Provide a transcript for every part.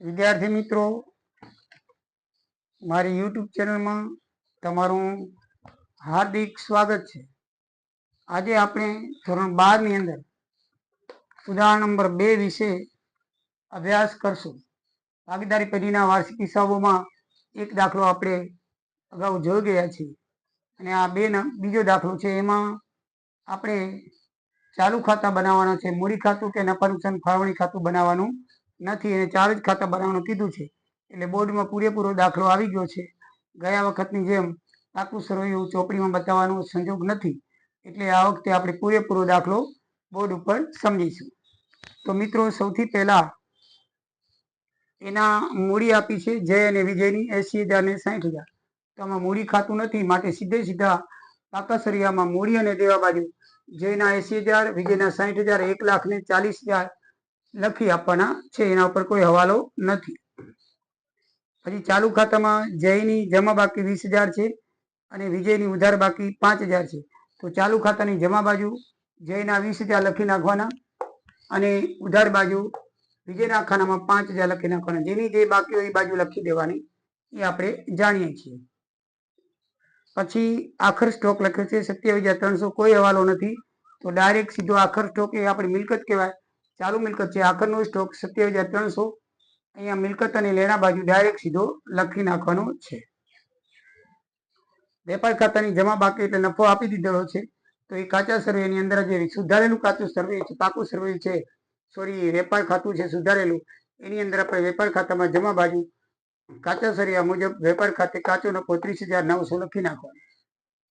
વિદ્યાર્થી મિત્રો, મારી યુટ્યુબ ચેનલમાં તમારું હાર્દિક સ્વાગત છે. આજે આપણે ધોરણ બારની અંદર ઉદાહરણ નંબર બે વિશે અભ્યાસ કરશું. ભાગીદારી પેઢીના વાર્ષિક હિસાબોમાં એક દાખલો આપણે અગાઉ જોઈ ગયા છીએ અને આ બે બીજો દાખલો છે. એમાં આપણે ચાલુ ખાતા બનાવવાના છે, મૂડી ખાતું કે નફા નુકસાન ફાળવણી ખાતું બનાવવાનું નથી, એને ચાર જ ખાતા બનાવવાનું કીધું છે. એટલે બોર્ડમાં પૂરેપૂરો દાખલો આવી ગયો છે. ગયા વખતની જેમ પાકું સરવૈયું ચોપડીમાં બતાવવાનો સંજોગ નથી. એટલે આ વખતે આપણે પૂરેપૂરો દાખલો બોર્ડ ઉપર સમજીશું. તો મિત્રો, સૌથી પહેલા એના મૂડી આપી છે જય અને વિજયની એસી હજાર ને સાઠ હજાર. તો આમાં મૂડી ખાતું નથી, માટે સીધે સીધા પાકા સરિયામાં મૂડી અને દેવા બાજુ જયના એસી હજાર, વિજયના સાઠ હજાર, એક લાખ ને ચાલીસ હજાર લખી આપવાના છે, એના ઉપર કોઈ હવાલો નથી. પછી ચાલુ ખાતામાં જયની જમા બાકી વીસ હજાર છે અને વિજયની ઉધાર બાકી પાંચ હજાર છે. તો ચાલુ ખાતાની જમા બાજુ જયના વીસ હજાર લખી નાખવાના અને ઉધાર બાજુ વિજયના ખાનામાં પાંચ હજાર લખી નાખવાના. જેની જે બાકી હોય એ બાજુ લખી દેવાની એ આપણે જાણીએ છીએ. પછી આખર સ્ટોક લખ્યો છે, સત્યાવીસ હજાર ત્રણસો કોઈ હવાલો નથી. તો ડાયરેક્ટ સીધો આખર સ્ટોક એ આપણી મિલકત કહેવાય. ચાલુ મિલકત છે. આખરનો સ્ટોક સત્યાવીસ હજાર ત્રણસો. અહીંયા મિલકત અને લેણા બાજુ ડાયરેક્ટ સીધો લખી નાખવાનો છે. વેપાર ખાતાની જમા બાકી એટલે નફો આપી દીધેલો છે. તો એ કાચા સર્વેની અંદર જે સુધારેલું કાચું સર્વે છે, પાકું સર્વે છે સોરી વેપાર ખાતું છે સુધારેલું, એની અંદર આપણે વેપાર ખાતામાં જમા બાજુ કાચા સરિયા મુજબ વેપાર ખાતે કાચો નફો ત્રીસ હજાર નવસો લખી નાખવાનો.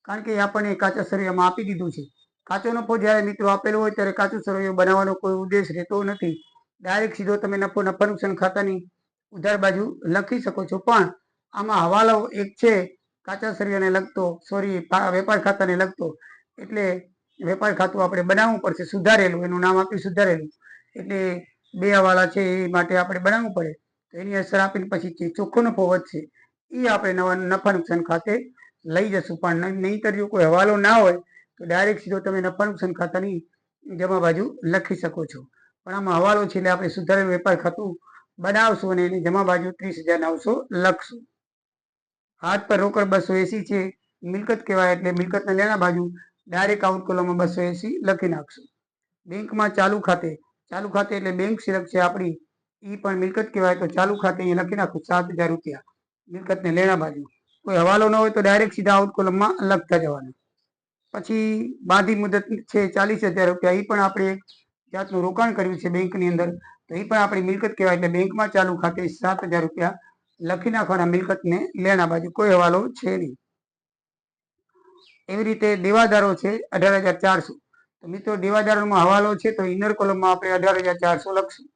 કારણ કે આપણને કાચા સરિયામાં આપી દીધું છે. કાચો નફો જ્યારે મિત્રો આપેલો હોય ત્યારે કાચું સરવૈયો બનાવવાનો કોઈ ઉદ્દેશ રહેતો નથી. ડાયરેક્ટ સીધો તમે નફો નફા નુકસાન ખાતાની ઉધાર બાજુ લખી શકો છો. પણ આમાં હવાલો એક છે, કાચા સરિયાને લગતો, સોરી વેપાર ખાતાને લગતો. એટલે વેપાર ખાતું આપણે બનાવવું પડશે, સુધારેલું, એનું નામ આપ્યું સુધારેલું. એટલે બે હવાલા છે એ માટે આપણે બનાવવું પડે. તો એની અસર આપીને પછી જે ચોખ્ખો નફો વધશે એ આપણે નવા, નફા નુકસાન ખાતે લઈ જશું. પણ નહીં- જો કોઈ હવાલો ના હોય તો ડાયરેક્ટ સીધો તમે નફા નુકસાન ખાતાની જમા બાજુ લખી શકો છો. પણ આમાં હવાલો છે એટલે આપણે સુધારેલ વેપાર ખાતું બનાવશું અને એની જમા બાજુ ત્રીસ હજાર નવસો લખશું. હાથ પર રોકડ બસો એસી છે, મિલકત કહેવાય એટલે મિલકતના લેણા બાજુ ડાયરેક્ટ આઉટ કોલમમાં બસો એસી લખી નાખશું. બેંકમાં ચાલુ ખાતે ચાલુ ખાતે એટલે બેંક સિલક છે આપણી એ પણ મિલકત કહેવાય તો ચાલુ ખાતે અહીંયા લખી નાખું, સાત હજાર રૂપિયા મિલકતને લેણા બાજુ. કોઈ હવાલો ન હોય તો ડાયરેક્ટ સીધા આઉટ કોલમમાં લખતા જવાના. પછી બાંધી મુદત છે ચાલીસ હજાર રૂપિયા. એ પણ આપણે એક જાતનું રોકાણ કર્યું છે બેંકની અંદર. તો એ પણ આપણી મિલકત કહેવાય એટલે બેંકમાં ચાલુ ખાતે સાત હજાર રૂપિયા લખી નાખવાના મિલકતને લેણા બાજુ કોઈ હવાલો છે નહીં. એવી રીતે દેવાદારો છે અઢાર હજાર ચારસો. તો મિત્રો દેવાદારોમાં હવાલો છે તો ઇનર કોલમમાં આપણે અઢાર હજાર ચારસો લખશું.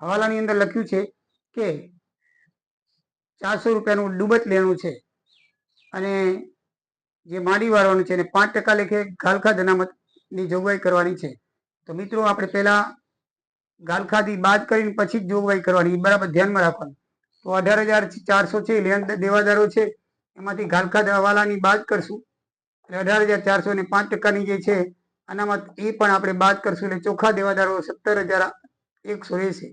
હવાલાની અંદર લખ્યું છે કે ચારસો રૂપિયાનું ડૂબત લેણું છે. અને જે માંડી વાળવાનું છે એને પાંચ ટકા લેખે ગાલખા અનામતની જોગવાઈ કરવાની છે. તો મિત્રો, આપણે પહેલા ગાલખાથી બાદ કરીને પછી જ જોગવાઈ કરવાની બરાબર ધ્યાનમાં રાખવાનું. તો અઢાર હજાર ચારસો છે લેણ દેવાદારો છે, એમાંથી ગાલખા હવાલાની બાદ કરશું. એટલે અઢાર હજાર ચારસો ને પાંચ ટકાની જે છે, અનામત એ પણ આપણે બાદ કરશું, એટલે ચોખ્ખા દેવાદારો સત્તર હજાર એકસો એસી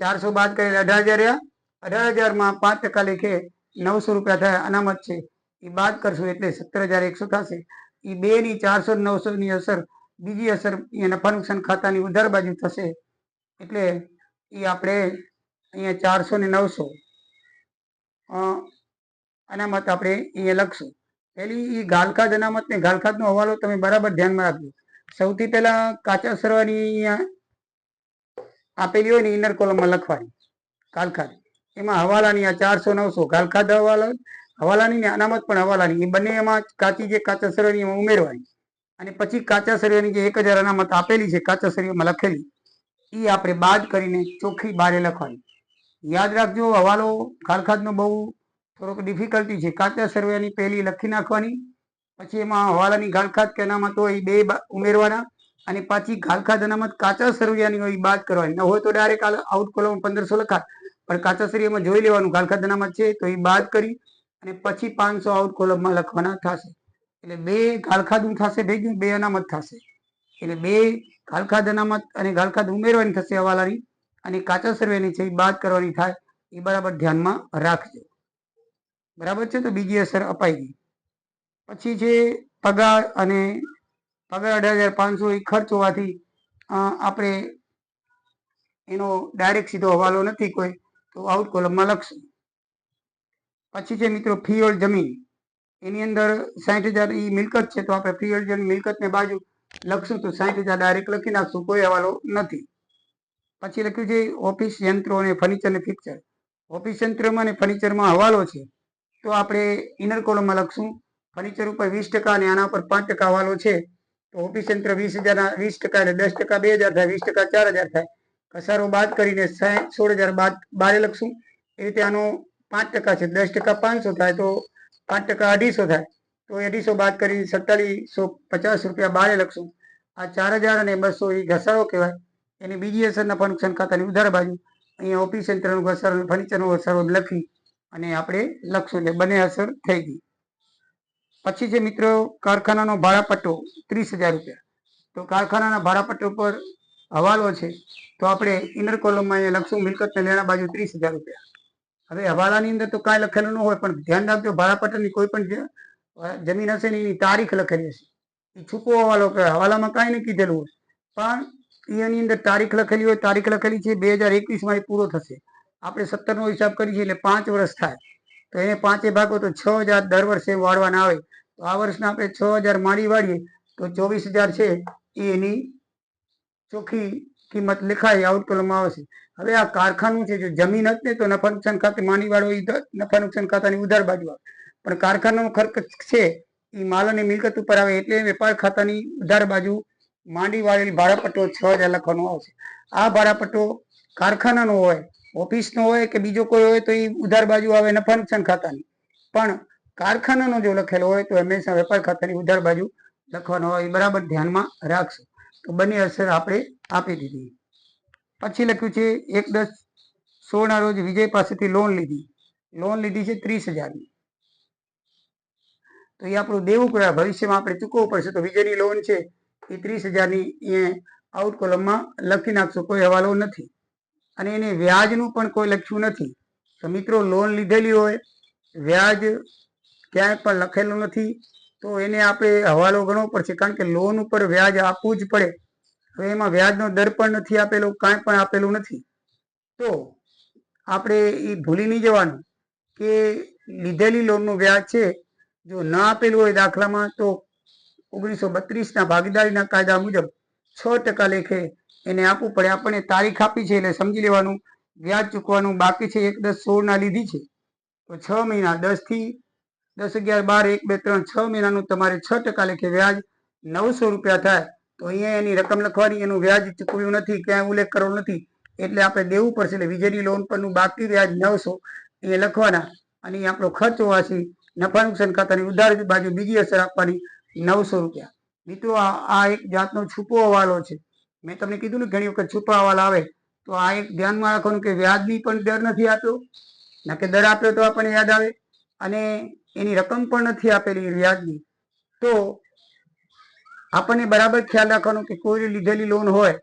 ચારસો બાદ કરીને અઢાર હજાર રહ્યા, અઢાર હજારમાં પાંચ ટકા લેખે નવસો રૂપિયા થયા અનામત છે. એ બાદ કરશું એટલે સત્તર હજાર એકસો થશે એ બે ની ચારસો નવસો ની અસર, બીજી અસર એ નફા નુકસાન ખાતાની ઉધાર બાજુ થશે. એટલે એ આપણે અહીંયા ચારસો ને નવસો. અનામત આપણે અહીંયા લખશું. પેલી એ ગાલખાદ અનામત ને ગાલખાદનો હવાલો તમે બરાબર ધ્યાનમાં રાખજો. સૌથી પહેલા કાચા સરવાની અહીંયા આપેલી હોય ને ઇનર કોલમમાં લખવાની. ગાલખાદ. એમાં હવાલાની આ ચારસો નવસો ગાલખાદ હવાલા હવાલાની ને અનામત પણ હવાલાની. એ બંને એમાં કાચી જે કાચા સરવાની એમાં ઉમેરવાની. અને પછી કાચા સરવાની જે એક હજાર અનામત આપેલી છે, કાચા સરિયામાં લખેલી, એ આપણે બાદ કરીને ચોખ્ખી બારે લખવાની. યાદ રાખજો, હવાલો ખાલખાદનો બહુ થોડોક ડિફિકલ્ટી છે. કાચા સર્વેની પહેલી લખી નાખવાની, પછી એમાં હવાલાની ગાલખાદ કે અનામત હોય એ બે ઉમેરવાના, અને પાછી ગાલખાદ અનામત કાચા સર્વિયાની હોય એ બાદ કરવાની. ન હોય તો ડાયરેક્ટ આઉટ કોલમ પંદરસો લખાત પણ કાચા સરિયામાં જોઈ લેવાનું ગાલખાદ અનામત છે, તો એ બાદ કરી અને પછી પાંચસો આઉટ કોલમમાં લખવાના થશે. એટલે બે ગાલખાદું થશે ભેગું બે અનામત થશે. એટલે બે ગાલખાદ અનામત અને ગાલખાદ ઉમેરવાની થશે હવાલાની અને કાચા સર્વેની છે એ બાદ કરવાની થાય એ બરાબર ધ્યાનમાં રાખજો. બરાબર છે? તો બીજી અસર અપાઈ ગઈ. પછી છે પગાર અને પગાર અઢાર હજાર પાંચસો એ ખર્ચ હોવાથી આપણે એનો ડાયરેક્ટ સીધો હવાલો નથી કોઈ, તો આઉટ કોલમમાં લખશું. પછી છે મિત્રો ફ્રીઓલ જમીન. એની અંદર સાઠ હજાર એ મિલકત છે, તો આપણે ફ્રીઓલ જમીન મિલકતને બાજુ લખશું તો સાઠ હજાર ડાયરેક્ટ લખી નાખશું, કોઈ હવાલો નથી. પછી લખ્યું છે ઓફિસ યંત્રો અને ફર્નિચર ને ફિક્ચર ઓફિસ યંત્રમાં અને ફર્નિચરમાં હવાલો છે, તો આપણે ઇનર કોલમમાં લખશું. ફર્નિચર ઉપર વીસ ટકા અને આના ઉપર પાંચ ટકા હવાલો છે, તો ઓફિસ યંત્ર વીસ હજારના વીસ ટકા એટલે દસ ટકા, બે હજાર થાય, વીસ ટકા, ચાર હજાર થાય. કસારો બાદ કરીને સોળ હજાર બાદ બારે લખશું. એ રીતે આનો પાંચ ટકા છે. દસ ટકા પાંચસો થાય તો પાંચ ટકા અઢીસો થાય. તો અઢીસો બાદ કરી સત્તાવીસો પચાસ રૂપિયા બારે લખશું. આ ચાર હજાર અને બસો એ ઘસારો કહેવાય. એની બીજી અસરના ફંક્શન ખાતાની ઉધાર બાજુ અહીંયા ઓફિસ યંત્રનું ઘસારો ફર્નિચરનો ઘસારો લખી અને આપણે લખશું એટલે બંને અસર થઈ ગઈ. પછી છે મિત્રો કારખાનાનો ભાડાપટ્ટો ત્રીસ હજાર રૂપિયા. તો કારખાનાના ભાડાપટ્ટો પર હવાલો છે. તો આપણે ઇનર કોલમમાં અહીંયા લખશું, મિલકતને લેણા બાજુ ત્રીસ હજાર રૂપિયા. હવે હવાલાની અંદર તો કાંઈ લખેલું ન હોય, પણ ધ્યાન રાખજો ભાડાપટ્ટાની કોઈ પણ જમીન હશે ને એની તારીખ લખેલી હશે. એ છૂપો હવાલો કે હવાલામાં કાંઈ નહીં કીધેલું હોય. પણ એની અંદર તારીખ લખેલી હોય, તારીખ લખેલી છે, બે હજાર એકવીસમાં એ પૂરો થશે. આપણે સત્તરનો હિસાબ કરીએ એટલે પાંચ વર્ષ થાય. તો એને પાંચે ભાગો તો છ હજાર દર વર્ષે વાળવાના આવે. તો આ વર્ષના આપણે છ હજાર માળી વાળીએ, તો ચોવીસ હજાર છે, એ એની ચોખ્ખી કિંમત લખાય, આઉટ કોલમમાં આવશે. હવે આ કારખાનું છે, જો જમીન જ ને, તો નફા નુકસાન ખાતે માની વાળો ઈ નફા નુકસાન ખાતાની ઉધાર બાજુ આવે. પણ કારખાનાનો ખર્ચ છે એ માલ અને મિલકત ઉપર આવે એટલે વેપાર ખાતાની ઉધાર બાજુ માંડી વાળેલી ભાડાપટ્ટો છ હજાર લખવાનો આવશે. આ ભાડાપટ્ટો કારખાનાનો હોય, ઓફિસનો હોય કે બીજો કોઈ હોય તો એ ઉધાર બાજુ આવે નફા નુકસાન ખાતાની. પણ કારખાનાનો જો લખેલો હોય તો હંમેશા વેપાર ખાતાની ઉધાર બાજુ લખવાનો હોય એ બરાબર ધ્યાનમાં રાખશો. તો બંને અસર આપણે આપી દીધી. પછી લખ્યું છે, એક દસ સોળના રોજ વિજય પાસેથી લોન લીધી. લોન લીધી છે ત્રીસ હજારની. તો એ આપણું દેવું કહેવાય ભવિષ્યમાં આપણે ચૂકવવું પડશે. તો વિજયની લોન છે, એ ત્રીસ હજારની એ આઉટ કોલમમાં લખી નાખશો, કોઈ હવાલો નથી. અને એને વ્યાજનું પણ કોઈ લખ્યું નથી. તો મિત્રો લોન લીધેલી હોય, વ્યાજ ક્યાંય પણ લખેલું નથી, તો એને આપણે હવાલો ગણવો પડશે. કારણ કે લોન ઉપર વ્યાજ આપવું જ પડે. હવે એમાં વ્યાજનો દર પણ નથી આપેલો, કાંઈ પણ આપેલું નથી. તો આપણે એ ભૂલી નહીં જવાનું કે લીધેલી લોનનું વ્યાજ છે, જો ન આપેલું હોય દાખલામાં, તો ઓગણીસો બત્રીસના ભાગીદારીના કાયદા મુજબ છ ટકા લેખે એને આપવું પડે. આપણને તારીખ આપી છે એટલે સમજી લેવાનું, વ્યાજ ચૂકવાનું બાકી છે, એક દસ સોળના લીધી છે. તો છ મહિના, દસથી દસ અગિયાર બાર, એક બે ત્રણ, છ મહિનાનું તમારે છ ટકા લેખે વ્યાજ નવસો રૂપિયા થાય. તો અહીંયા એની રકમ લખવાની, એનું વ્યાજ ચૂકવ્યું નથી, ક્યાંય ઉલ્લેખ કરવો નથી. એટલે આપણે દેવું પડશે, એટલે વીજળી લોન પરનું બાકી વ્યાજ નવસો એ લખવાના. અને આપણો ખર્ચ હોવાથી નફા નુકસાન ખાતાની ઉધાર બાજુ બીજી અસર આપવાની નવસો રૂપિયા. મિત્રો, આ એક જાતનો છૂપો હવાલો છે. મેં તમને કીધું ને, ઘણી વખત છૂપા હવાલા આવે. તો આ એક ધ્યાનમાં રાખવાનું કે વ્યાજની પણ દર નથી આપ્યો ના કે દર આપ્યો તો આપણને યાદ આવે. અને એની રકમ પણ નથી આપેલી વ્યાજની. તો આપણને બરાબર ખ્યાલ રાખવાનો કે કોઈ લીધેલી લોન હોય,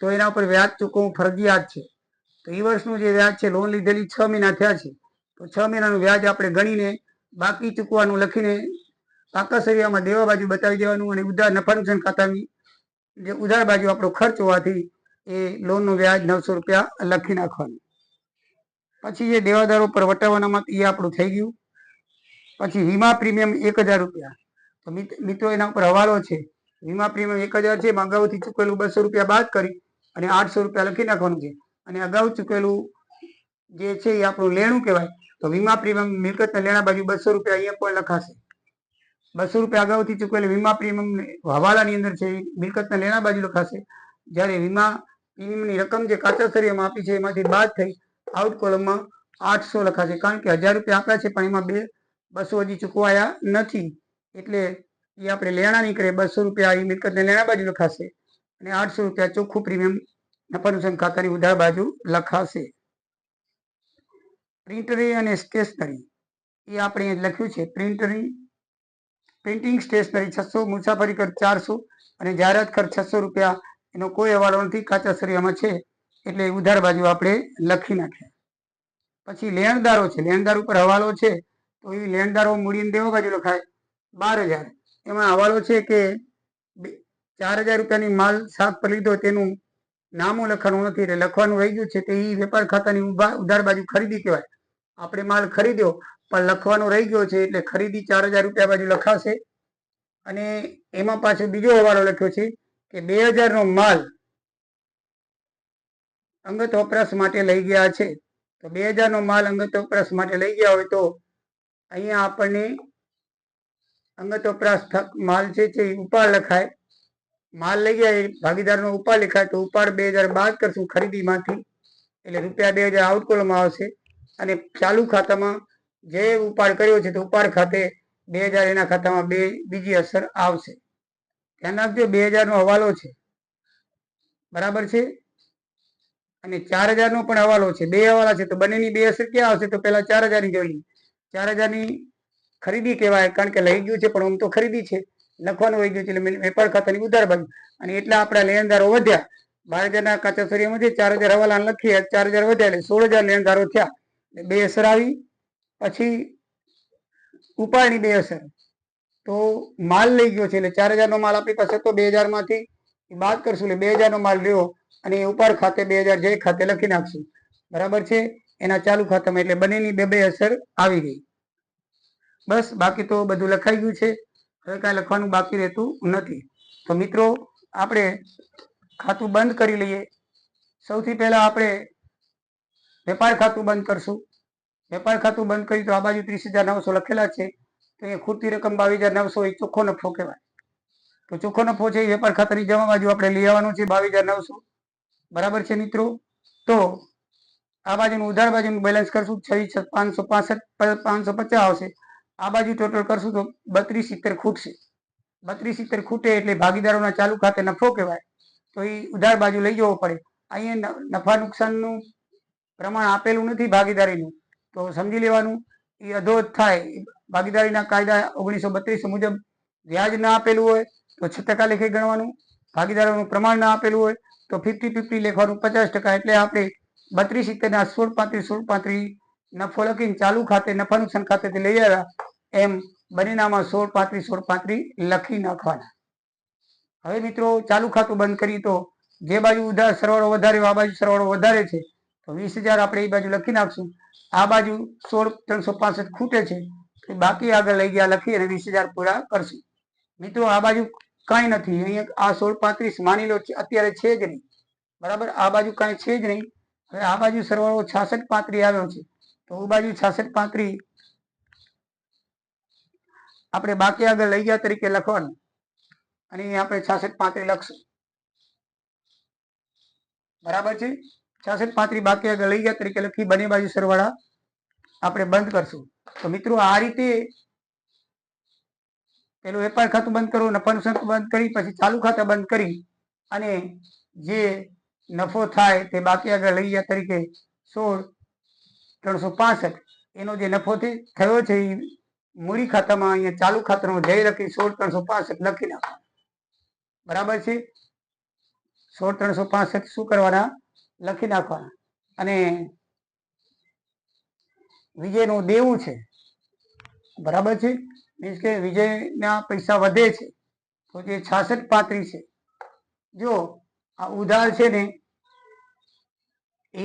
તો એના ઉપર વ્યાજ ચૂકવવું ફરજિયાત છે. તો એ વર્ષનું જે વ્યાજ છે લોન લીધેલી છ મહિના થયા છે, તો છ મહિનાનું વ્યાજ આપણે ગણીને બાકી ચૂકવાનું લખીને પાકા દેવા બાજુ બતાવી દેવાનું અને ઉધાર નફા નુકસાન ખાતાની જે ઉધાર બાજુ આપણો ખર્ચ હોવાથી એ લોનનું વ્યાજ નવસો રૂપિયા લખી નાખવાનું. પછી જે દેવાદારો પર વટાવવાનામાં એ આપણું થઈ ગયું. પછી વીમા પ્રીમિયમ એક હજાર રૂપિયા. તો મિત- મિત્રો એના ઉપર હવાલો છે. વીમા પ્રીમિયમ એક હજાર છે. અગાઉથી ચૂકવેલું બસો રૂપિયા બાદ કરી અને આઠસો રૂપિયા લખી નાખવાનું છે. અને અગાઉ ચૂકવેલું જે છે એ આપણું લેણું કહેવાય. તો વીમા પ્રીમિયમ મિલકતના લેણા બાજુ બસો રૂપિયા અહીંયા પણ લખાશે. બસો રૂપિયા અગાઉથી ચૂકવેલી વીમા પ્રીમિયમ હવાલાની અંદર છે મિલકતના લેણા બાજુ લખાશે. જ્યારે વીમા પ્રીમિયમની રકમ જે કાચા સરિયામાં આપી છે એમાંથી બાદ થઈ આઉટ કોલમમાં આઠસો લખાશે. કારણ કે હજાર રૂપિયા આપ્યા છે, પણ એમાં બે બસો હજી ચૂકવાયા નથી. એટલે એ આપણે લેણા કરીએ બસો રૂપિયા એ મિલકતને લેણા બાજુ લખાશે અને આઠસો રૂપિયા ચોખ્ખું પ્રીમિયમ નફાનુસન ખાતાની ઉધાર બાજુ લખાશે. પ્રિન્ટરી અને સ્ટેશનરી એ આપણે લખ્યું છે પ્રિન્ટરી પ્રિન્ટિંગ સ્ટેશનરી છસો, મુસાફરી ખર્ચ ચારસો અને જાહેરાત ખર્ચ છસો રૂપિયા. એનો કોઈ હવાલો નથી, કાચા સરિયામાં છે, એટલે ઉધાર બાજુ આપણે લખી નાખ્યા. પછી લેણદારો છે, લેણદાર ઉપર હવાલો છે, તો એ લેણદારો મૂડીને દેવા બાજુ લખાય. બાર હજાર. એમાં હવાલો છે કે ચાર હજાર રૂપિયાની માલ સાફ પર લીધો તેનું નામું લખવાનું નથી એટલે લખવાનું રહી ગયું છે તે એ વેપાર ખાતાની ઉધાર બાજુ ખરીદી કહેવાય. આપણે માલ ખરીદ્યો, પણ લખવાનો રહી ગયો છે એટલે ખરીદી ચાર હજાર રૂપિયા બાજુ લખાશે. અને એમાં પાછો બીજો હવાલો લખ્યો છે કે બે હજારનો માલ અંગત વપરાશ માટે લઈ ગયા છે. તો બે હજારનો માલ અંગત વપરાશ માટે લઈ ગયા હોય તો અહીંયા આપણને અંગત વપરાશ માલ છે તે ઉપાડ લખાય. માલ લઈ ગયા ભાગીદારનો ઉપાડ લખાય તો ઉપાડ બે હજાર બાદ કરશું ખરીદીમાંથી. એટલે રૂપિયા બે હજાર આઉટ કોલમમાં આવશે. અને ચાલુ ખાતામાં જે ઉપાડ કર્યો છે તો ઉપાડ ખાતે બે હજાર એના ખાતામાં બે બીજી અસર આવશે. ધ્યાન રાખજો, બે હજારનો હવાલો છે. બરાબર છે? અને ચાર હજારનો પણ હવાલો છે. બે હવાલા છે તો બંનેની બે અસર ક્યાં આવશે? તો પહેલા ચાર હજારની જોઈ ચાર હજારની ખરીદી કહેવાય, કારણ કે લઈ ગયું છે, પણ આમ તો ખરીદી છે. લખવાનું હોય ગયું છે, એટલે વેપાર ખાતાની ઉધાર બાજુ અને એટલા આપણા લેણદારો વધ્યા. બાર હજારના કાચા સરિયામાંથી ચાર હજાર હવાલા લખીએ ચાર હજાર વધ્યા, એટલે સોળ હજાર લેણદારો થયા. એટલે બે અસર આવી. પછી ઉપાડની બે અસર. તો માલ લઈ ગયો છે, એટલે ચાર હજારનો માલ આપણી પાસે તો બે હજારમાંથી. બાદ કરશું, એટલે બે હજારનો માલ લ્યો અને એ ઉપર ખાતે બે હજાર જે ખાતે લખી નાખશું. બરાબર છે? એના ચાલુ ખાતામાં એટલે બંનેની બે બે અસર આવી ગઈ. બસ, બાકી તો બધું લખાઈ ગયું છે. હવે કાંઈ લખવાનું બાકી રહેતું નથી. તો મિત્રો, આપણે ખાતું બંધ કરી લઈએ. સૌથી પહેલાં આપણે વેપાર ખાતું બંધ કરશું. વેપાર ખાતું બંધ કરી તો આ બાજુ ત્રીસ હજાર નવસો લખેલા છે. તો એ ખૂટતી રકમ બાવીસ હજાર નવસો એ ચોખ્ખો નફો કહેવાય. તો ચોખ્ખો નફો છે એ વેપાર ખાતાની જમા બાજુ આપણે લઈ આવવાનું છે બાવીસ હજાર નવસો. બરાબર છે મિત્રો? તો આ બાજુનું ઉધાર બાજુનું બેલેન્સ કરશું. છવ્વીસ પાંચસો પાસઠ પાંચસો પચાસ આવશે. આ બાજુ ટોટલ કરશું તો બત્રીસ સિત્તેર ખૂટશે. બત્રીસ સિત્તેર ખૂટે એટલે ભાગીદારોના ચાલુ ખાતે નફો કહેવાય. તો એ ઉધાર બાજુ લઈ જવો પડે. અહીંયા નફા નુકસાનનું પ્રમાણ આપેલું નથી ભાગીદારીનું. તો સમજી લેવાનું એ અધોધ થાય. ભાગીદારીના કાયદા ઓગણીસો બત્રીસ મુજબ વ્યાજ ના આપેલું હોય, તો છ ટકા લેખે ગણવાનું. ભાગીદારોનું પ્રમાણ ના આપેલું હોય, તો ફિફ્ટી ફિફ્ટી લેખવાનું પચાસ ટકા. એટલે આપણે બત્રીસ સિત્તેરના સોળ પાંત્રીસ સોળ પાંત્રીસ નફો લખીને ચાલુ ખાતે, નફા નુકસાન ખાતેથી લઈ આવ્યા. એમ બંનેનામાં સોળ પાંત્રીસ સોળ પાંત્રીસ લખી નાખવાના. હવે મિત્રો, ચાલુ ખાતું બંધ કરીએ તો જે બાજુ ઉધાર સરવાળો વધારે આ બાજુ સરવાળો વધારે છે, તો વીસ હજાર આપણે એ બાજુ લખી નાખશું. આ બાજુ સોળ ત્રણસો પાસઠ ખૂટે છે બાકી આગળ લઈ ગયા લખી અને વીસ હજાર પૂરા કરશું. મિત્રો, આ બાજુ કાંઈ નથી. અહીંયા આ સોળ પાંત્રીસ માની લો અત્યારે છે જ નહીં. બરાબર? આ બાજુ કાંઈ છે જ નહીં. હવે આ બાજુ સરવાળો છાસઠ પાંત્રી આવ્યો છે, તો બાજુ છાસઠ પાંત્રી આપણે બાકી આગળ લઈ ગયા તરીકે લખવાનું. અને આપણે છાસઠ પાંત્રી લખશું. બરાબર છે? છાસઠ પાંત્રી બાકી આગળ લઈ ગયા તરીકે લખી બંને બાજુ સરવાળા આપણે બંધ કરશું. તો મિત્રો આ રીતે પેલું વેપાર ખાતું બંધ કરવું નફાનું નુકસાન બંધ કરી, પછી ચાલુ ખાતા બંધ કરી અને જે નફો થાય તે બાકી આગળ લઈ ગયા તરીકે સોળ ત્રણસો પાસઠ. એનો જે નફો થયો છે એ મૂડી ખાતામાં અહીંયા ચાલુ ખાતાનો જઈ લખી સોળ ત્રણસો પાસઠ લખી નાખો. બરાબર છે? સોળ ત્રણસો પાસઠ શું કરવાના? લખી નાખવાના. અને વિજયનું દેવું છે. બરાબર છે? મીન્સ કે વિજયના પૈસા વધે છે. તો જે છાસઠ પાંત્રીસ છે. જો આ ઉધાર છે ને, એ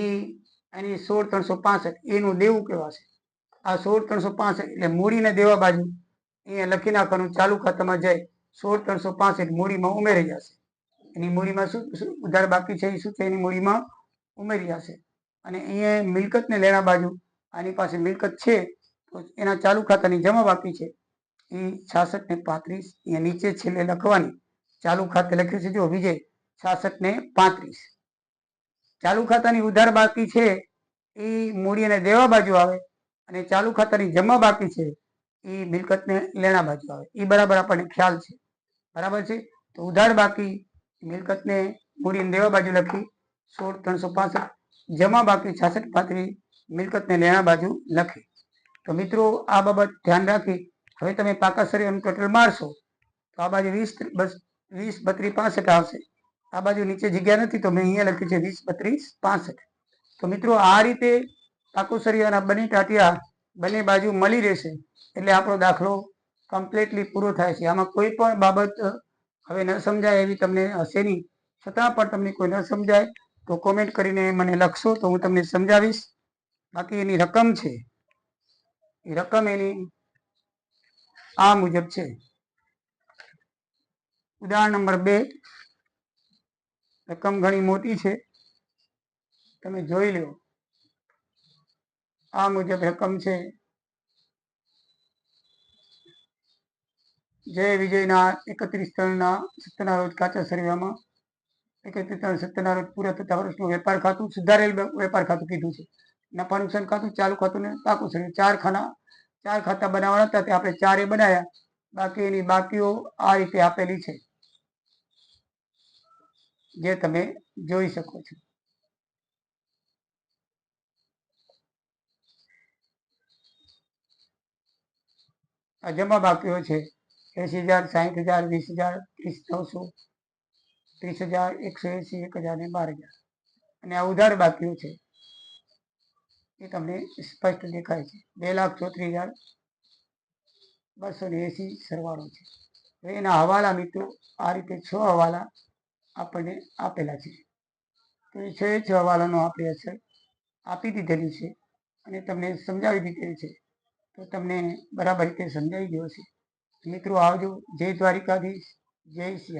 એની સોળ ત્રણસો પાસઠ, એનું દેવું કહેવાશે. આ સોળ ત્રણસો પાસઠ એટલે મૂડીને દેવા બાજુ. અહીંયા લખી નાખવાનું, ચાલુ ખાતામાં જાય. સોળ ત્રણસો પાસઠ મૂડીમાં ઉમેરી જશે. એની મૂડીમાં શું શું ઉધાર બાકી છે, એ શું છે, એની મૂડીમાં ઉમેરી જશે. અને અહીંયા મિલકતને લેણા બાજુ, આની પાસે મિલકત છે, તો એના ચાલુ ખાતાની જમા બાકી છે. એ છાસઠ ને પાંત્રીસ, અહીંયા નીચે છેલ્લે લખવાની. ચાલુ ખાતે લખ્યું છે, જો વિજય, છાસઠ ને પાંત્રીસ. ચાલુ ખાતાની ઉધાર બાકી છે, એ મૂડી અને દેવા બાજુ આવે. અને ચાલુ ખાતાની જમા બાકી છે, એ મિલકતને લેણા બાજુ આવે. એ બરાબર આપણને ખ્યાલ છે. બરાબર છે? તો ઉધાર બાકી, મિલકતને મૂડીને દેવા બાજુ લખી, સોળ ત્રણસો પાસઠ, જમા બાકી છાસઠ પાંત્રીસ, મિલકતને લેણા બાજુ લખી. તો મિત્રો, આ બાબત ધ્યાન રાખી, હવે તમે પાકા એમ ટોટલ મારશો, તો આ બાજુ વીસ, બસ, વીસ બત્રીસ પાસઠ આવશે. આ બાજુ નીચે જગ્યા નથી, તો મેં અહીંયા લખ્યું છે વીસ બત્રીસ પાસઠ. તો મિત્રો, આ રીતે કાકુસરિયાના બની ટાટિયા બંને બાજુ મળી રહેશે એટલે આપણો દાખલો કમ્પ્લીટલી પૂરો થાય છે. આમાં કોઈ પણ બાબત હવે ન સમજાય એવી તમને હશે નહીં. છતાં પણ તમને કોઈ ન સમજાય તો કોમેન્ટ કરીને મને લખશો તો હું તમને સમજાવીશ. બાકી એની રકમ છે. એ રકમ એની આ મુજબ છે. ઉદાહરણ નંબર બે. રકમ ઘણી મોટી છે. તમે જોઈ લો. આ મુજબ હકમ છે. જય વિજયના એકત્રીસ ત્રણના સત્યના રોજ કાચા સર્વેમાં એકત્રીસ ત્રણ સત્યના રોજ પૂરા થતા વર્ષનું વેપાર ખાતું, સુધારેલ વેપાર ખાતું કીધું છે. નફા નુકસાન ખાતું, ચાલુ ખાતું ને પાકું સર્વે ચાર ખાના, ચાર ખાતા બનાવવાના હતા, તે આપણે ચારે બનાવ્યા બાકી એની બાકીઓ આ રીતે આપેલી છે. જે તમે જોઈ શકો છો. આ જમા બાકીઓ છે. એંસી હજાર સાહીઠ હજાર, વીસ હજાર, ત્રીસ, નવસો, ત્રીસ હજાર, એકસો એસી એક હજાર ને બાર હજાર. અને આ ઉધાર બાકીઓ છે. એ તમને સ્પષ્ટ દેખાય છે. બે લાખ ચોત્રીસ હજાર બસો ને એસી સરવાળો છે. એના હવાલા મિત્રો આ રીતે છ હવાલા આપણને આપેલા છે. તો એ છ એ છ હવાલાનો આપણે અસર આપી દીધેલી છે અને તમને સમજાવી દીધેલી છે. તો તમને બરાબર રીતે સમજાવી ગયો છે મિત્રો આવજો. જય દ્વારિકાધીશ. જય શ્રી